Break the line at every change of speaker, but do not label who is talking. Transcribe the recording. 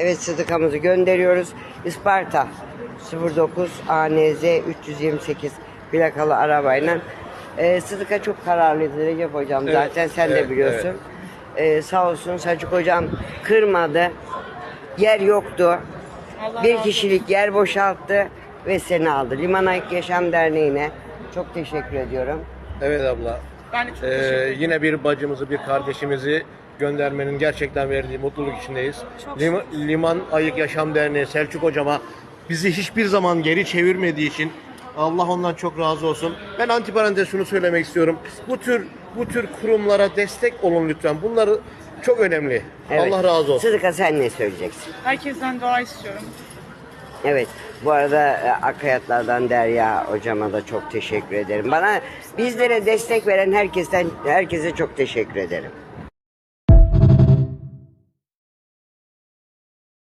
Evet sıdıkamızı gönderiyoruz. Isparta 09 ANZ 328 plakalı arabayla. Ee, Sıdıka çok kararlıydı Recep hocam
Evet,
zaten sen de
evet,
biliyorsun. Ee, sağ olsun Selçuk hocam kırmadı. Yer yoktu.
Allah
Bir kişilik yer boşalttı ve seni aldı. Liman Ayık Yaşam Derneği'ne çok teşekkür ediyorum.
Evet abla.
Ben de çok
Ee,
ederim.
yine bir bacımızı, bir kardeşimizi göndermenin gerçekten verdiği mutluluk içindeyiz.
Çok
Lim- Liman Ayık Yaşam Derneği Selçuk hocama bizi hiçbir zaman geri çevirmediği için Allah ondan çok razı olsun. Ben antiparantez şunu söylemek istiyorum. Bu tür bu tür kurumlara destek olun lütfen. Bunları çok önemli.
Evet.
Allah razı olsun.
Sıdıka sen ne söyleyeceksin?
Herkesten dua istiyorum.
Evet. Bu arada e, Akayatlardan Derya hocama da çok teşekkür ederim. Bana bizlere destek veren herkesten herkese çok teşekkür ederim.